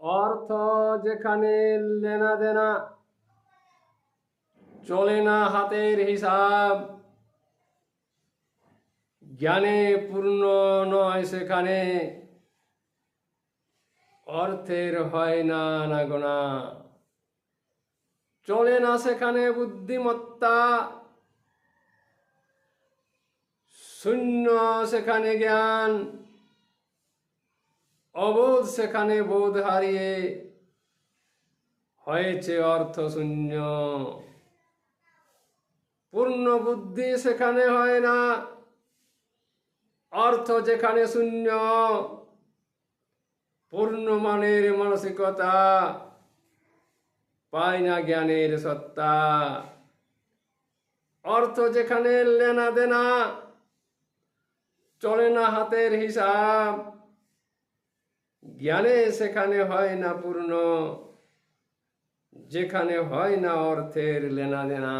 অর্থ যেখানে লেনা দেনা, চলে না হাতের হিসাব। জ্ঞানে পূর্ণ নয় সেখানে, অর্থের হয় না না গোনা চলে না সেখানে বুদ্ধিমত্তা, শূন্য সেখানে জ্ঞান। অবোধ সেখানে বোধ হারিয়ে হয়েছে অর্থ শূন্য। পূর্ণ বুদ্ধি সেখানে হয় না, অর্থ যেখানে শূন্য, পূর্ণ মানের মানসিকতা পায় না জ্ঞানের সত্তা। অর্থ যেখানে লেনা দেনা, চলে না হাতের হিসাব জ্ঞানে সেখানে হয় না পূর্ণ যেখানে হয় না অর্থের লেনা দেনা।